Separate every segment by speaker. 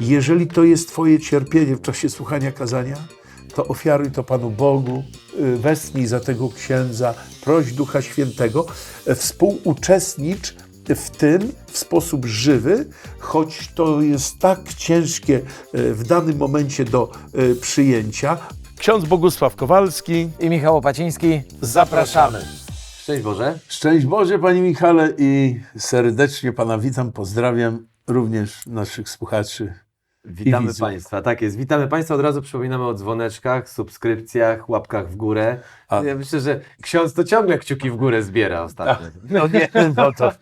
Speaker 1: Jeżeli to jest Twoje cierpienie w czasie słuchania kazania, to ofiaruj to Panu Bogu, y, westnij za tego księdza, proś Ducha Świętego, e, współuczestnicz w tym w sposób żywy, choć to jest tak ciężkie e, w danym momencie do przyjęcia. Ksiądz Bogusław Kowalski.
Speaker 2: I Michał Opaciński. Zapraszamy.
Speaker 3: Szczęść Boże.
Speaker 1: Szczęść Boże, Panie Michale, i serdecznie Pana witam, pozdrawiam również naszych słuchaczy.
Speaker 3: Witamy. Państwa. Tak jest. Witamy Państwa. Od razu przypominamy o dzwoneczkach, subskrypcjach, łapkach w górę.
Speaker 1: A-
Speaker 3: Ja myślę, że ksiądz to ciągle kciuki w górę zbiera ostatnio.
Speaker 1: No nie, no to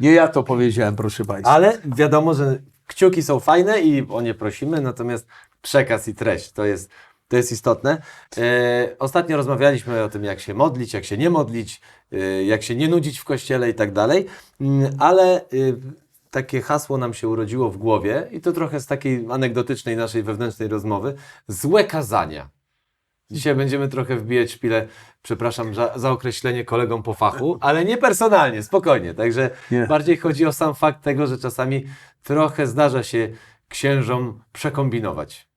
Speaker 1: nie ja to powiedziałem, proszę Państwa.
Speaker 3: Ale wiadomo, że kciuki są fajne i o nie prosimy, natomiast przekaz i treść to jest, to jest istotne. E, ostatnio rozmawialiśmy o tym, jak się modlić, jak się nie modlić, e, jak się nie nudzić w kościele i tak dalej, Mm, ale e, takie hasło nam się urodziło w głowie i to trochę z takiej anegdotycznej naszej wewnętrznej rozmowy. Złe kazania. Dzisiaj będziemy trochę wbijać szpilę, przepraszam za, za określenie kolegom po fachu, ale nie personalnie, spokojnie. Także
Speaker 1: Nie.
Speaker 3: bardziej chodzi o sam fakt tego, że czasami trochę zdarza się księżom przekombinować.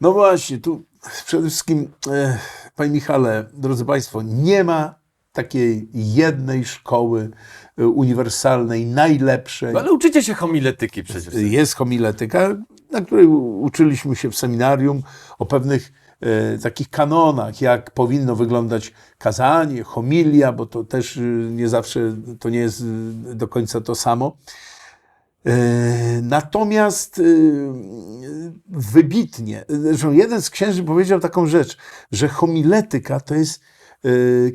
Speaker 1: No właśnie, tu przede wszystkim, e, Panie Michale, drodzy Państwo, nie ma takiej jednej szkoły e, uniwersalnej, najlepszej.
Speaker 3: No, ale uczycie się homiletyki przecież.
Speaker 1: Jest homiletyka, na której uczyliśmy się w seminarium o pewnych e, takich kanonach, jak powinno wyglądać kazanie, homilia, bo to też nie zawsze, to nie jest do końca to samo. Natomiast wybitnie, zresztą jeden z księży powiedział taką rzecz, że homiletyka to jest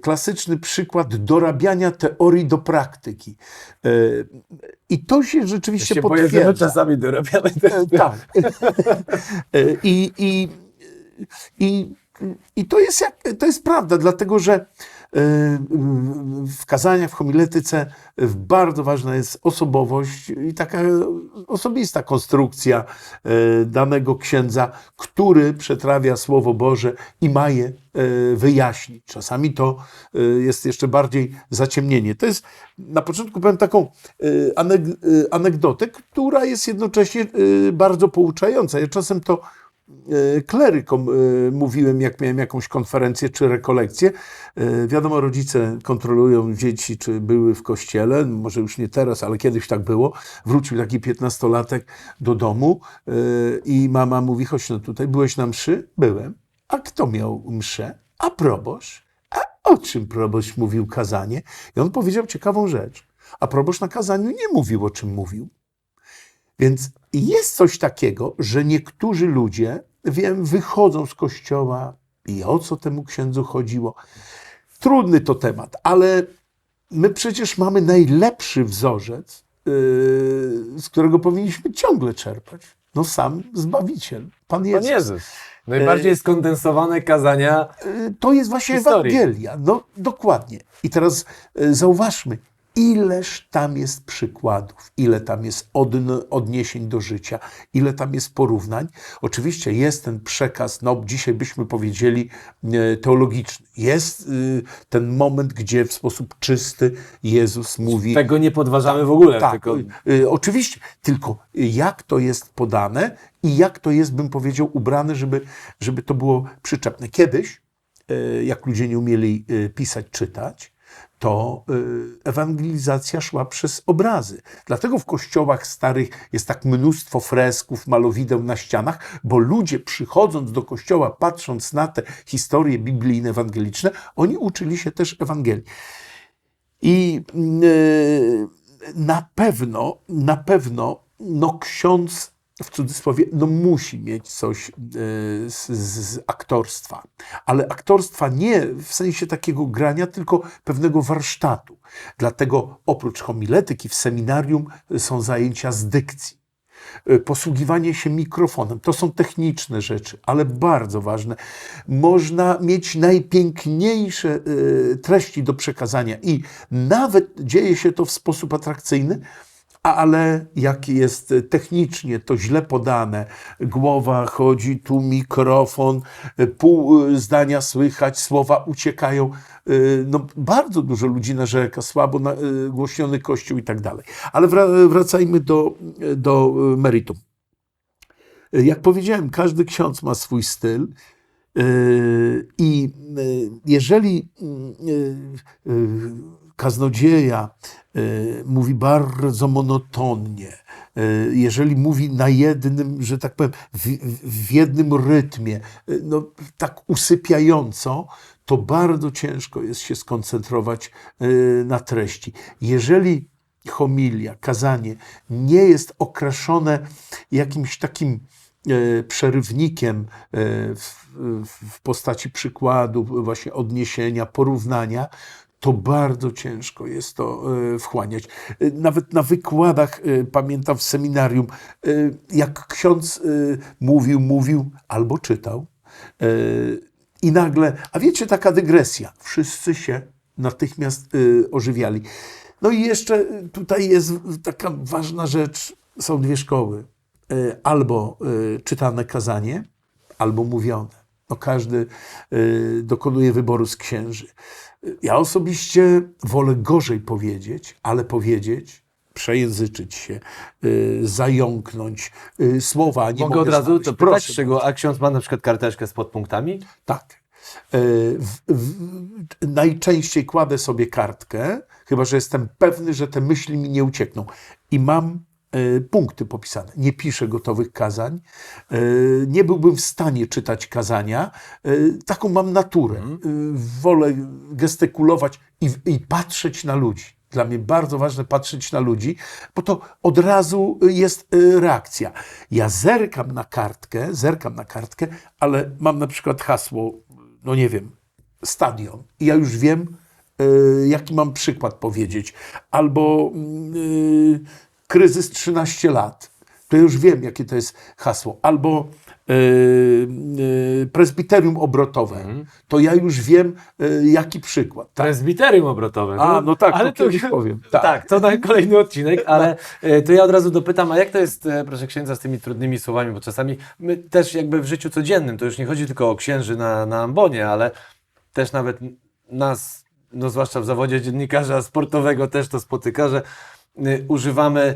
Speaker 1: klasyczny przykład dorabiania teorii do praktyki. E, I to się rzeczywiście potwierdza.
Speaker 3: czasami dorabiamy
Speaker 1: E, Tak. E, I, i, i, I to jest, jak, to jest prawda, dlatego że w kazaniach, w homiletyce bardzo ważna jest osobowość i taka osobista konstrukcja e, danego księdza, który przetrawia Słowo Boże i ma je e, wyjaśnić. Czasami to jest jeszcze bardziej zaciemnienie. To jest, na początku powiem taką aneg- anegdotę, która jest jednocześnie bardzo pouczająca. Ja czasem to klerykom e, mówiłem, jak miałem jakąś konferencję czy rekolekcję. E, Wiadomo, rodzice kontrolują dzieci, czy były w kościele, może już nie teraz, ale kiedyś tak było. Wrócił taki piętnastolatek do domu e, i mama mówi, chodź no tutaj, byłeś na mszy? Byłem. A kto miał mszę? A proboszcz? A o czym proboszcz mówił kazanie? I on powiedział ciekawą rzecz. A proboszcz na kazaniu nie mówił, o czym mówił. Więc jest coś takiego, że niektórzy ludzie, wiem, wychodzą z kościoła i o co temu księdzu chodziło. Trudny to temat, ale my przecież mamy najlepszy wzorzec, yy, z którego powinniśmy ciągle czerpać. No sam Zbawiciel, Pan Jezus.
Speaker 3: Pan Jezus. Najbardziej skondensowane kazania.
Speaker 1: Y, To jest właśnie
Speaker 3: Historii.
Speaker 1: Ewangelia. No dokładnie. I teraz y, zauważmy, ileż tam jest przykładów, ile tam jest odn- odniesień do życia, ile tam jest porównań. Oczywiście jest ten przekaz, no dzisiaj byśmy powiedzieli y, teologiczny. Jest y, ten moment, gdzie w sposób czysty Jezus mówi...
Speaker 3: Tego nie podważamy w ogóle.
Speaker 1: Tak,
Speaker 3: tylko...
Speaker 1: y, oczywiście, tylko jak to jest podane i jak to jest, bym powiedział, ubrane, żeby, żeby to było przyczepne. Kiedyś, y, jak ludzie nie umieli y, pisać, czytać, to y, ewangelizacja szła przez obrazy. Dlatego w kościołach starych jest tak mnóstwo fresków, malowideł na ścianach, bo ludzie przychodząc do kościoła, patrząc na te historie biblijne, ewangeliczne, oni uczyli się też Ewangelii. I yy, na pewno, na pewno, no ksiądz w cudzysłowie, no musi mieć coś yy, z, z aktorstwa. Ale aktorstwa nie w sensie takiego grania, tylko pewnego warsztatu. Dlatego oprócz homiletyki w seminarium są zajęcia z dykcji y, posługiwanie się mikrofonem. To są techniczne rzeczy, ale bardzo ważne. Można mieć najpiękniejsze y, treści do przekazania i nawet dzieje się to w sposób atrakcyjny, ale jak jest technicznie to źle podane, głowa chodzi, tu mikrofon, y, pół y, zdania słychać, słowa uciekają. No, bardzo dużo ludzi narzeka, słabo głośniony kościół i tak dalej. Ale wra- wracajmy do, do meritum. Jak powiedziałem, każdy ksiądz ma swój styl. I jeżeli yy, kaznodzieja yy, mówi bardzo monotonnie, yy, jeżeli mówi na jednym, że tak powiem, w, w jednym rytmie, yy, no, tak usypiająco, to bardzo ciężko jest się skoncentrować na treści. Jeżeli homilia, kazanie nie jest okraszone jakimś takim przerywnikiem w- w postaci przykładu, właśnie odniesienia, porównania, to bardzo ciężko jest to e, wchłaniać. E, Nawet na wykładach, e, pamiętam w seminarium, jak ksiądz mówił, mówił albo czytał, i nagle, a wiecie, taka dygresja, wszyscy się natychmiast ożywiali. No i jeszcze tutaj jest taka ważna rzecz, są dwie szkoły. Albo czytane kazanie, albo mówione. No każdy dokonuje wyboru z księży. Ja osobiście wolę gorzej powiedzieć, ale powiedzieć, przejęzyczyć się, e, zająknąć e, słowa. Nie
Speaker 3: Mogę od razu
Speaker 1: znaleźć.
Speaker 3: to
Speaker 1: Proszę
Speaker 3: czego, a ksiądz ma na przykład karteczkę z podpunktami?
Speaker 1: tak. E, W, w, najczęściej kładę sobie kartkę, chyba że jestem pewny, że te myśli mi nie uciekną. I mam punkty popisane. Nie piszę gotowych kazań. E, Nie byłbym w stanie czytać kazania. E, Taką mam naturę. E, Wolę gestykulować i, i patrzeć na ludzi. Dla mnie bardzo ważne patrzeć na ludzi, bo to od razu jest e, reakcja. Ja zerkam na kartkę, zerkam na kartkę, ale mam na przykład hasło, no nie wiem, stadion. I ja już wiem, e, jaki mam przykład powiedzieć. Albo mm, e, kryzys 13 lat. To już wiem, jakie to jest hasło. Albo e, presbiterium obrotowe. To ja już wiem, e, jaki przykład. Tak?
Speaker 3: Presbiterium obrotowe.
Speaker 1: A, no tak,
Speaker 3: ale
Speaker 1: to kiedyś powiem.
Speaker 3: Tak.
Speaker 1: Tak.
Speaker 3: to na kolejny odcinek, ale to ja od razu dopytam, a jak to jest, proszę księdza, z tymi trudnymi słowami, bo czasami my też jakby w życiu codziennym, to już nie chodzi tylko o księży na, na ambonie, ale też nawet nas, no zwłaszcza w zawodzie dziennikarza sportowego też to spotyka, że używamy,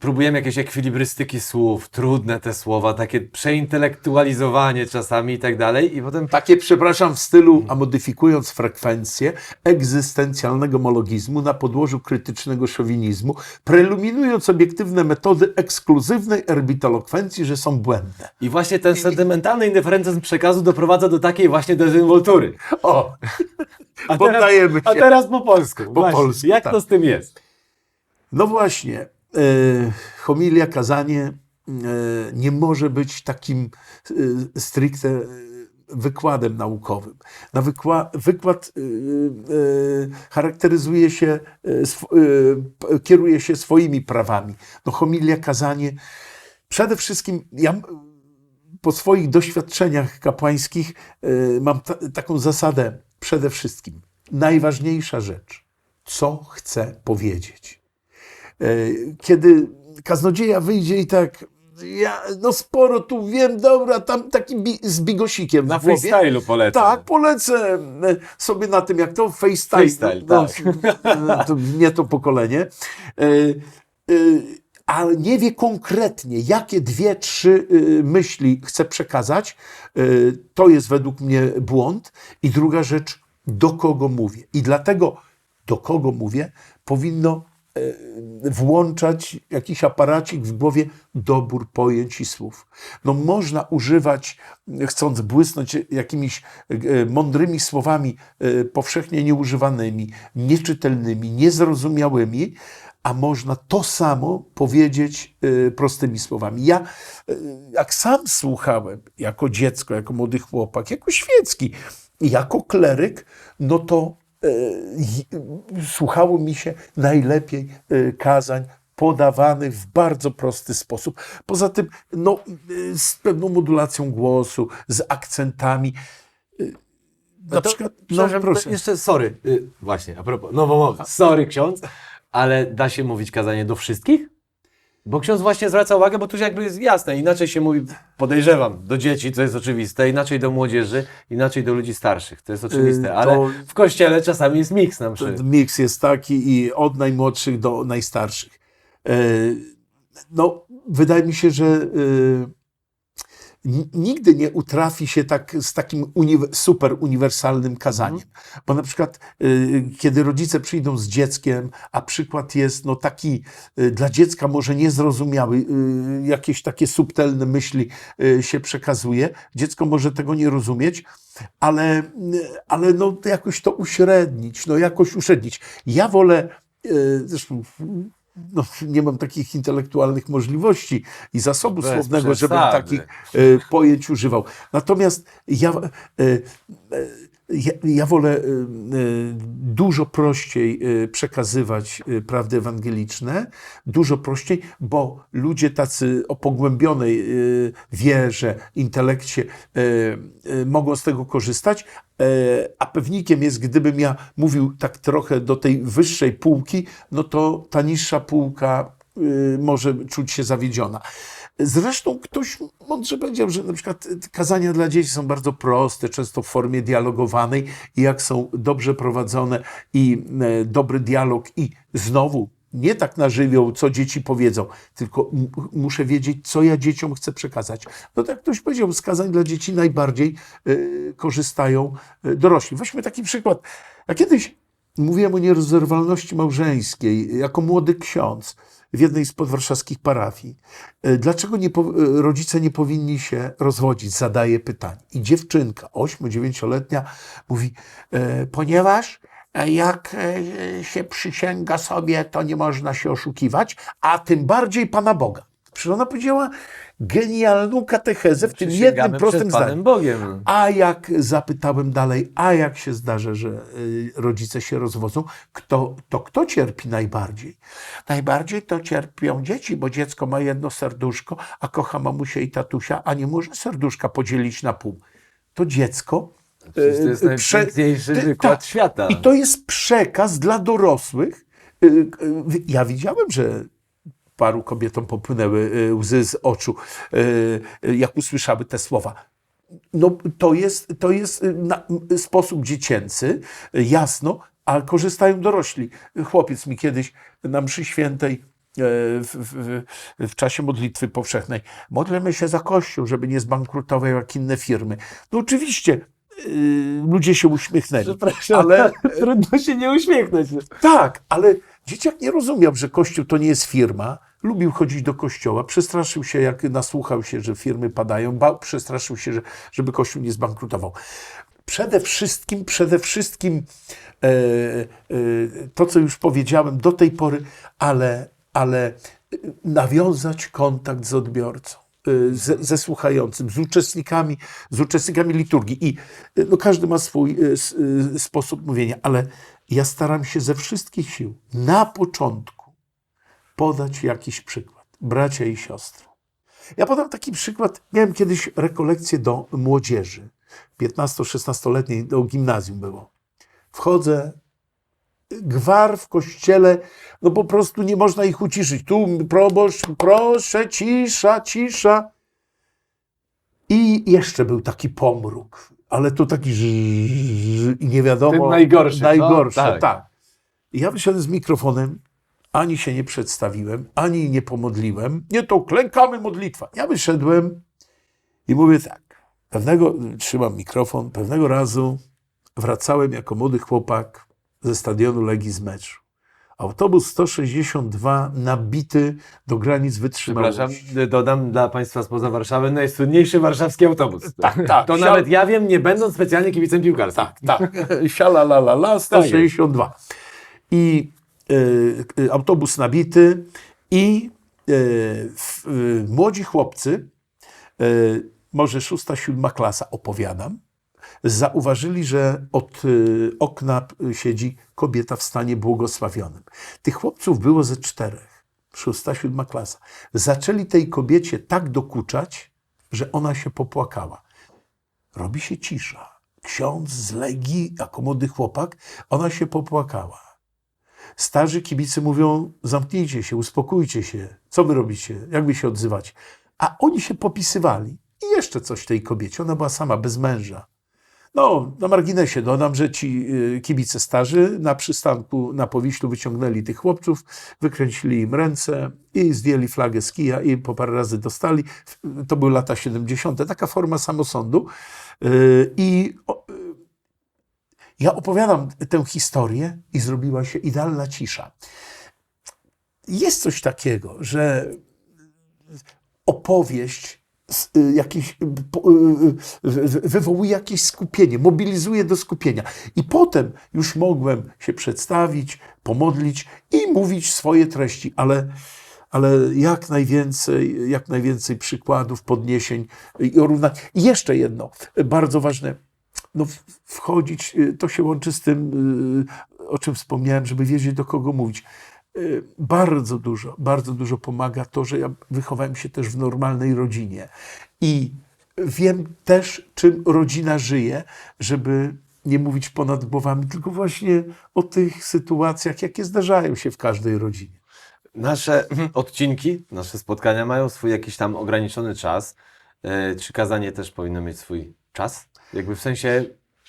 Speaker 3: próbujemy jakiejś ekwilibrystyki słów, trudne te słowa, takie przeintelektualizowanie czasami i tak dalej i potem
Speaker 1: Takie, przepraszam, w stylu, a modyfikując frekwencję egzystencjalnego mologizmu na podłożu krytycznego szowinizmu, preluminując obiektywne metody ekskluzywnej erbitolokwencji, że są błędne.
Speaker 3: I właśnie ten sentymentalny indyferencyzm przekazu doprowadza do takiej właśnie dezynwoltury.
Speaker 1: O,
Speaker 3: A
Speaker 1: poddajemy
Speaker 3: A
Speaker 1: się.
Speaker 3: teraz po polsku.
Speaker 1: Po
Speaker 3: właśnie.
Speaker 1: polsku,
Speaker 3: Jak
Speaker 1: tak.
Speaker 3: to z tym jest?
Speaker 1: No właśnie, e, homilia, kazanie e, nie może być takim e, stricte wykładem naukowym. Na wykła, wykład e, charakteryzuje się, kieruje się swoimi prawami. No homilia, kazanie, przede wszystkim ja po swoich doświadczeniach kapłańskich mam ta, taką zasadę przede wszystkim. Najważniejsza rzecz, co chcę powiedzieć. E, Kiedy kaznodzieja wyjdzie i tak, ja no sporo tu wiem, dobra, tam taki bi, z bigosikiem
Speaker 3: Na
Speaker 1: w głowie.
Speaker 3: freestylu polecam.
Speaker 1: Tak, polecę e, sobie na tym, jak to FaceTime.
Speaker 3: Freestyle,
Speaker 1: no,
Speaker 3: tak.
Speaker 1: e, to nie to pokolenie. E, Ale nie wie konkretnie, jakie dwie, trzy myśli chce przekazać. To jest według mnie błąd. I druga rzecz, do kogo mówię. I dlatego, do kogo mówię, powinno włączać jakiś aparacik w głowie dobór pojęć i słów. No można używać, e, chcąc błysnąć jakimiś e, mądrymi słowami e, powszechnie nieużywanymi, nieczytelnymi, niezrozumiałymi, a można to samo powiedzieć e, prostymi słowami. Ja, e, jak sam słuchałem, jako dziecko, jako młody chłopak, jako świecki, jako kleryk, no to e, słuchało mi się najlepiej e, kazań podawanych w bardzo prosty sposób. Poza tym, no, e, z pewną modulacją głosu, z akcentami. E, Na
Speaker 3: No to,
Speaker 1: przykład, no
Speaker 3: przepraszam,
Speaker 1: proszę.
Speaker 3: jeszcze, sorry, y, właśnie, a propos, nowomowy, sorry ksiądz, ale da się mówić kazanie do wszystkich? Bo ksiądz właśnie zwraca uwagę, bo tu jakby jest jasne, inaczej się mówi, podejrzewam, do dzieci, to jest oczywiste, inaczej do młodzieży, inaczej do ludzi starszych, to jest oczywiste,
Speaker 1: Y,
Speaker 3: ale
Speaker 1: to-
Speaker 3: w kościele czasami jest miks na przykład.
Speaker 1: Miks jest taki i od najmłodszych do najstarszych. E, No, wydaje mi się, że N- Nigdy nie utrafi się tak z takim uniwe- super uniwersalnym kazaniem. Bo na przykład, y, kiedy rodzice przyjdą z dzieckiem, a przykład jest no, taki y, dla dziecka może niezrozumiały, y, jakieś takie subtelne myśli y, się przekazuje, dziecko może tego nie rozumieć, ale, y, ale no, jakoś to uśrednić, no jakoś uśrednić. Ja wolę, y, zresztą no, nie mam takich intelektualnych możliwości i zasobu
Speaker 3: Bez
Speaker 1: słownego, żebym
Speaker 3: przesady.
Speaker 1: takich e, pojęć używał. Natomiast ja, e, e, ja, ja wolę dużo prościej przekazywać prawdy ewangeliczne, dużo prościej, bo ludzie tacy o pogłębionej wierze, intelekcie mogą z tego korzystać, a pewnikiem jest, gdybym ja mówił tak trochę do tej wyższej półki, no to ta niższa półka y, może czuć się zawiedziona. Zresztą ktoś mądrze powiedział, że na przykład y, kazania dla dzieci są bardzo proste, często w formie dialogowanej i jak są dobrze prowadzone i e, dobry dialog i znowu nie tak na żywioł, co dzieci powiedzą, tylko muszę wiedzieć, co ja dzieciom chcę przekazać. No tak ktoś powiedział, z kazań dla dzieci najbardziej y, korzystają y, dorośli. Weźmy taki przykład. Ja kiedyś mówiłem o nierozerwalności małżeńskiej jako młody ksiądz w jednej z podwarszawskich parafii. E, Dlaczego nie po, e, rodzice nie powinni się rozwodzić? Zadaje pytanie. I dziewczynka, 8-9-letnia, mówi, e, ponieważ e, jak e, się przysięga sobie, to nie można się oszukiwać, a tym bardziej Pana Boga. Przecież ona powiedziała genialną katechezę w tym jednym prostym zdaniu.
Speaker 3: Bogiem.
Speaker 1: A jak zapytałem dalej, a jak się zdarza, że y, rodzice się rozwodzą, kto, to kto cierpi najbardziej? Najbardziej to cierpią dzieci, bo dziecko ma jedno serduszko, a kocha mamusię i tatusia, a nie może serduszka podzielić na pół. To dziecko.
Speaker 3: To jest
Speaker 1: y, prze-
Speaker 3: najpiękniejszy
Speaker 1: ty-
Speaker 3: wykład
Speaker 1: tak.
Speaker 3: świata.
Speaker 1: I to jest przekaz dla dorosłych. Y, Ja widziałem, że paru kobietom popłynęły łzy z oczu, jak usłyszały te słowa. No, to jest, to jest sposób dziecięcy, jasno, a korzystają dorośli. Chłopiec mi kiedyś na mszy świętej e, w, w, w czasie modlitwy powszechnej. Modlimy się za Kościół, żeby nie zbankrutował jak inne firmy. No oczywiście, ludzie się uśmiechnęli.
Speaker 3: Przepraszam,
Speaker 1: Ale
Speaker 3: trudno się nie uśmiechnąć.
Speaker 1: tak, ale dzieciak nie rozumiał, że Kościół to nie jest firma. Lubił chodzić do kościoła, przestraszył się, jak nasłuchał się, że firmy padają, bał, przestraszył się, że, żeby Kościół nie zbankrutował. Przede wszystkim, przede wszystkim e, e, to, co już powiedziałem do tej pory, ale, ale nawiązać kontakt z odbiorcą. E, Ze, ze słuchającym, z uczestnikami, z uczestnikami liturgii. I e, no, każdy ma swój e, sposób mówienia, ale ja staram się ze wszystkich sił na początku podać jakiś przykład. Bracia i siostry. Ja podam taki przykład. Miałem kiedyś rekolekcję do młodzieży. 15-16-letniej do gimnazjum było. Wchodzę, gwar w kościele, no po prostu nie można ich uciszyć. Tu proboszcz, proszę, cisza, cisza. I jeszcze był taki pomruk, ale to taki i nie wiadomo.
Speaker 3: Ten najgorszy?
Speaker 1: Najgorszy,
Speaker 3: Tak.
Speaker 1: tak. Ja wyszedłem z mikrofonem, ani się nie przedstawiłem, ani nie pomodliłem. Nie, to klękamy modlitwa. Ja wyszedłem i mówię tak. Pewnego, trzymam mikrofon, pewnego razu wracałem jako młody chłopak ze stadionu Legii z meczu. Autobus 162 nabity do granic wytrzymałości.
Speaker 3: Przepraszam, dodam dla Państwa spoza Warszawy najsłynniejszy warszawski autobus.
Speaker 1: Tak, tak.
Speaker 3: To nawet ja wiem, nie będąc specjalnie kibicem piłkarskim.
Speaker 1: Tak, tak. Siala la la la, 162. I y, y, autobus nabity i y, y, młodzi chłopcy, y, może szósta, siódma klasa opowiadam, zauważyli, że od y, okna y, siedzi kobieta w stanie błogosławionym. Tych chłopców było ze czterech, szósta, siódma klasa. Zaczęli tej kobiecie tak dokuczać, że ona się popłakała. Robi się cisza. Ksiądz z Legii, jako młody chłopak, ona się popłakała. Starzy kibice mówią, zamknijcie się, uspokójcie się. Co wy robicie? Jak wy się odzywacie? A oni się popisywali. I jeszcze coś tej kobiecie. Ona była sama, bez męża. No, na marginesie dodam, że ci y, kibice starzy na przystanku na Powiślu wyciągnęli tych chłopców, wykręcili im ręce i zdjęli flagę z kija i po parę razy dostali. To były lata 70. Taka forma samosądu. Y, I y, ja opowiadam tę historię i zrobiła się idealna cisza. Jest coś takiego, że opowieść y, y, y, wy- wywołuje jakieś skupienie, mobilizuje do skupienia. I potem już mogłem się przedstawić, pomodlić i mówić swoje treści, ale, ale jak najwięcej, jak najwięcej przykładów, podniesień i orównań. I jeszcze jedno, bardzo ważne, no, wchodzić, to się łączy z tym, o czym wspomniałem, żeby wiedzieć, do kogo mówić. Y, Bardzo dużo, bardzo dużo pomaga to, że ja wychowałem się też w normalnej rodzinie i wiem też, czym rodzina żyje, żeby nie mówić ponad głowami, tylko właśnie o tych sytuacjach, jakie zdarzają się w każdej rodzinie.
Speaker 3: Nasze odcinki, nasze spotkania mają swój jakiś tam ograniczony czas. E, Czy kazanie też powinno mieć swój czas? Jakby w sensie,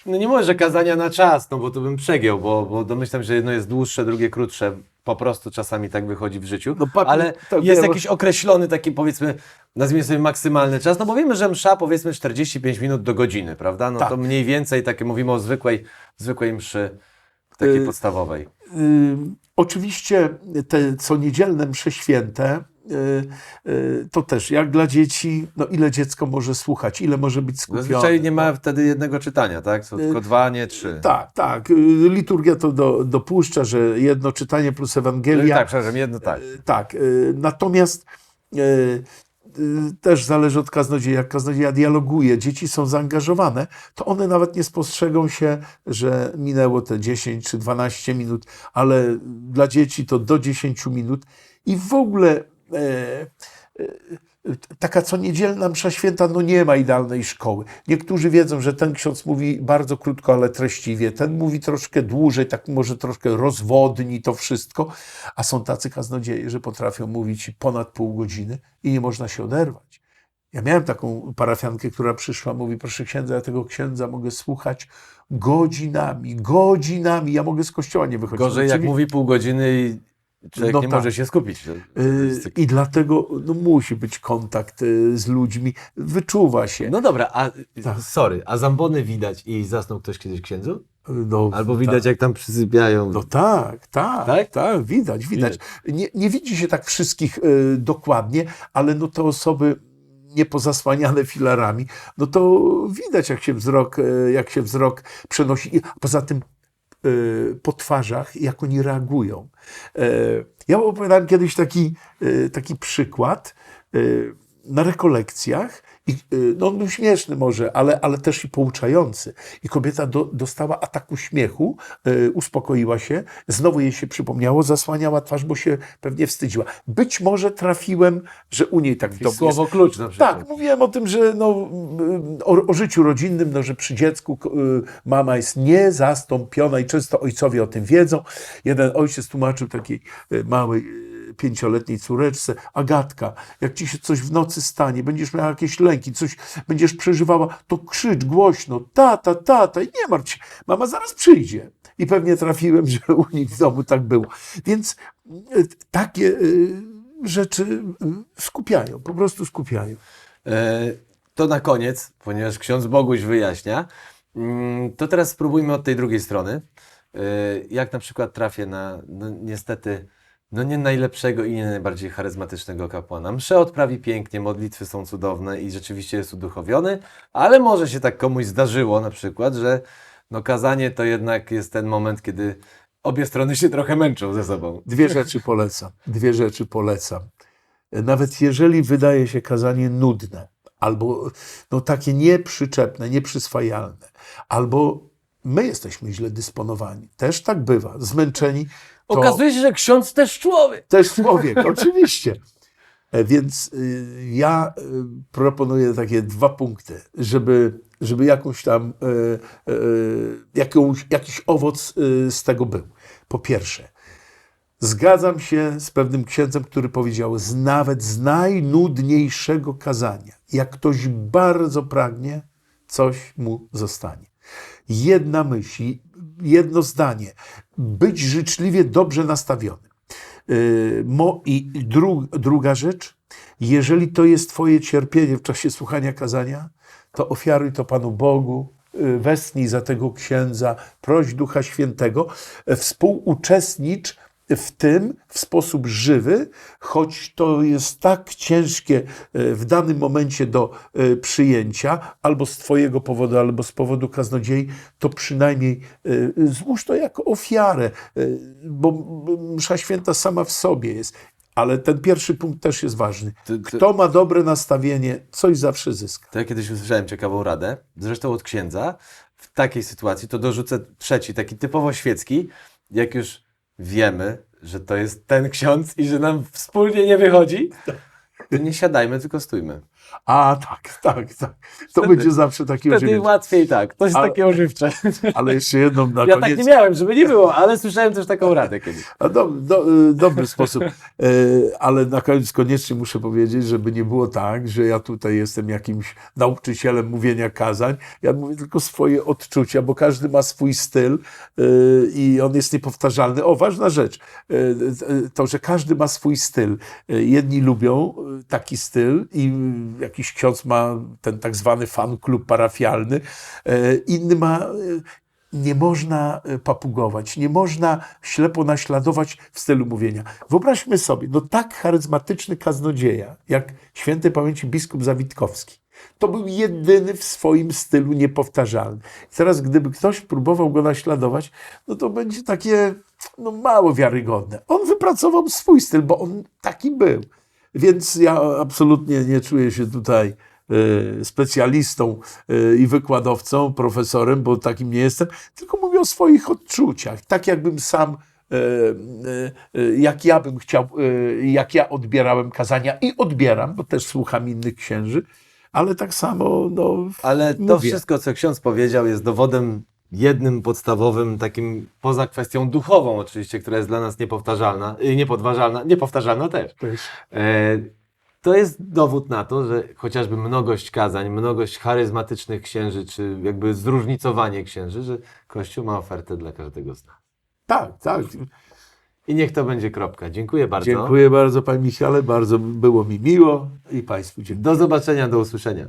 Speaker 3: no nie może kazania na czas, no bo to bym przegiął, bo, bo domyślam, że jedno jest dłuższe, drugie krótsze. Po prostu czasami tak wychodzi w życiu.
Speaker 1: No, papi-
Speaker 3: ale
Speaker 1: tak,
Speaker 3: jest
Speaker 1: ja-
Speaker 3: jakiś określony taki powiedzmy, nazwijmy sobie maksymalny czas, no bo wiemy, że msza powiedzmy 45 minut do godziny, prawda? No
Speaker 1: Tak.
Speaker 3: to mniej więcej takie mówimy o zwykłej, zwykłej mszy, takiej
Speaker 1: Y,
Speaker 3: podstawowej.
Speaker 1: Y, oczywiście te co niedzielne msze święte, to też jak dla dzieci, no ile dziecko może słuchać, ile może być skupione.
Speaker 3: Zazwyczaj nie ma wtedy jednego czytania, tak? Są tylko dwa, nie trzy.
Speaker 1: Tak, tak. Y, Liturgia to do, dopuszcza, że jedno czytanie plus Ewangelia.
Speaker 3: Tak, przepraszam, jedno tak.
Speaker 1: Y, Tak. y, Natomiast y, y, też zależy od kaznodzieja. Jak kaznodzieja dialoguje, dzieci są zaangażowane, to one nawet nie spostrzegą się, że minęło te 10 czy 12 minut, ale dla dzieci to do 10 minut. I w ogóle taka co niedzielna msza święta, no nie ma idealnej szkoły. Niektórzy wiedzą, że ten ksiądz mówi bardzo krótko, ale treściwie. Ten mówi troszkę dłużej, tak może troszkę rozwodni to wszystko. A są tacy kaznodzieje, że potrafią mówić ponad pół godziny i nie można się oderwać. Ja miałem taką parafiankę, która przyszła, mówi, proszę księdza, ja tego księdza mogę słuchać godzinami, godzinami. Ja mogę z kościoła nie wychodzić.
Speaker 3: Gorzej jak mówi pół godziny i człowiek
Speaker 1: No
Speaker 3: nie
Speaker 1: tak.
Speaker 3: może się skupić.
Speaker 1: Y, I dlatego no, musi być kontakt y, z ludźmi, wyczuwa się.
Speaker 3: No dobra, a
Speaker 1: Tak.
Speaker 3: sorry, a zambony widać i zasnął ktoś kiedyś księdzu?
Speaker 1: No,
Speaker 3: Albo widać jak tam przysypiają.
Speaker 1: No tak, tak,
Speaker 3: Tak?
Speaker 1: tak, widać, widać. Nie, nie widzi się tak wszystkich y, dokładnie, ale no te osoby niepozasłaniane filarami, no to widać jak się wzrok, y, jak się wzrok przenosi. I poza tym y, po twarzach, jak oni reagują. Y, Ja opowiadałem kiedyś taki, y, taki przykład y, na rekolekcjach. I, y, no, on był śmieszny może, ale, ale też i pouczający. I kobieta do, dostała ataku śmiechu, y, uspokoiła się, znowu jej się przypomniało, zasłaniała twarz, bo się pewnie wstydziła. Być może trafiłem, że u niej tak domu
Speaker 3: Słowo klucz na przykład.
Speaker 1: tak, mówiłem o tym, że no, o, o życiu rodzinnym, no, że przy dziecku y, mama jest niezastąpiona i często ojcowie o tym wiedzą. Jeden ojciec tłumaczył takiej y, małej y, pięcioletniej córeczce, Agatka, jak ci się coś w nocy stanie, będziesz miała jakieś lęki, coś będziesz przeżywała, to krzycz głośno, tata, tata i nie martw się, mama zaraz przyjdzie. I pewnie trafiłem, że u nich w domu tak było. Więc y, takie y, rzeczy y, skupiają, po prostu skupiają.
Speaker 3: E, To na koniec, ponieważ ksiądz Boguś wyjaśnia, mm, to teraz spróbujmy od tej drugiej strony. E, Jak na przykład trafię na, no niestety, no nie najlepszego i nie najbardziej charyzmatycznego kapłana. Msze odprawi pięknie, modlitwy są cudowne i rzeczywiście jest uduchowiony, ale może się tak komuś zdarzyło na przykład, że no kazanie to jednak jest ten moment, kiedy obie strony się trochę męczą ze sobą.
Speaker 1: Dwie rzeczy polecam. Dwie rzeczy polecam. Nawet jeżeli wydaje się kazanie nudne, albo no, takie nieprzyczepne, nieprzyswajalne, albo my jesteśmy źle dysponowani. Też tak bywa. Zmęczeni. To
Speaker 3: Okazuje się, że ksiądz też człowiek.
Speaker 1: też człowiek, oczywiście. E, Więc y, ja y, proponuję takie dwa punkty, żeby, żeby jakąś tam, y, y, jakąś, jakiś owoc y, z tego był. Po pierwsze, zgadzam się z pewnym księdzem, który powiedział, z nawet z najnudniejszego kazania, jak ktoś bardzo pragnie, coś mu zostanie. Jedna myśl, jedno zdanie. Być życzliwie dobrze nastawionym. Yy, mo, I dru, druga rzecz, jeżeli to jest Twoje cierpienie w czasie słuchania kazania, to ofiaruj to Panu Bogu, yy, westnij za tego księdza, proś Ducha Świętego, współuczestnicz w tym w sposób żywy, choć to jest tak ciężkie yy, w danym momencie do yy, przyjęcia, albo z Twojego powodu, albo z powodu kaznodziei, to przynajmniej yy, złóż to jako ofiarę, bo msza święta sama w sobie jest. Ale ten pierwszy punkt też jest ważny. Kto ma dobre nastawienie, coś zawsze zyska.
Speaker 3: To ja kiedyś usłyszałem ciekawą radę, zresztą od księdza. W takiej sytuacji to dorzucę trzeci, taki typowo świecki. Jak już wiemy, że to jest ten ksiądz i że nam wspólnie nie wychodzi, to nie siadajmy, tylko stójmy.
Speaker 1: A tak, tak, tak. To
Speaker 3: Wtedy-
Speaker 1: będzie zawsze takie
Speaker 3: Wtedy
Speaker 1: ożywienie.
Speaker 3: łatwiej tak. To jest
Speaker 1: Ale-
Speaker 3: takie ożywcze.
Speaker 1: Ale jeszcze jedną na
Speaker 3: Ja
Speaker 1: koniec.
Speaker 3: tak nie miałem, żeby nie było, ale słyszałem też taką radę kiedyś.
Speaker 1: Do, do, y, dobry sposób. E, Ale na koniec koniecznie muszę powiedzieć, żeby nie było tak, że ja tutaj jestem jakimś nauczycielem mówienia kazań. Ja mówię tylko swoje odczucia, bo każdy ma swój styl y, i on jest niepowtarzalny. O, ważna rzecz. To, że każdy ma swój styl. Jedni lubią taki styl i y, jakiś ksiądz ma ten tak zwany fan klub parafialny. E, Inny ma e, nie można e, papugować, nie można ślepo naśladować w stylu mówienia. Wyobraźmy sobie, no tak charyzmatyczny kaznodzieja, jak świętej pamięci biskup Zawitkowski. To był jedyny w swoim stylu niepowtarzalny. Teraz, gdyby ktoś próbował go naśladować, no to będzie takie no, mało wiarygodne. On wypracował swój styl, bo on taki był. Więc ja absolutnie nie czuję się tutaj e, specjalistą e, i wykładowcą, profesorem, bo takim nie jestem, tylko mówię o swoich odczuciach. Tak jakbym sam, e, jak ja bym chciał, jak ja odbierałem kazania i odbieram, bo też słucham innych księży, ale tak samo, no,
Speaker 3: Ale to
Speaker 1: Mówię.
Speaker 3: wszystko, co ksiądz powiedział, jest dowodem jednym podstawowym, takim poza kwestią duchową oczywiście, która jest dla nas niepowtarzalna, i niepodważalna, niepowtarzalna też. E, to jest dowód na to, że chociażby mnogość kazań, mnogość charyzmatycznych księży, czy jakby zróżnicowanie księży, że Kościół ma ofertę dla każdego z nas.
Speaker 1: tak, tak.
Speaker 3: I niech to będzie kropka. Dziękuję bardzo.
Speaker 1: Dziękuję bardzo, Panie Michale, bardzo było mi miło i Państwu dziękuję.
Speaker 3: Do zobaczenia, do usłyszenia.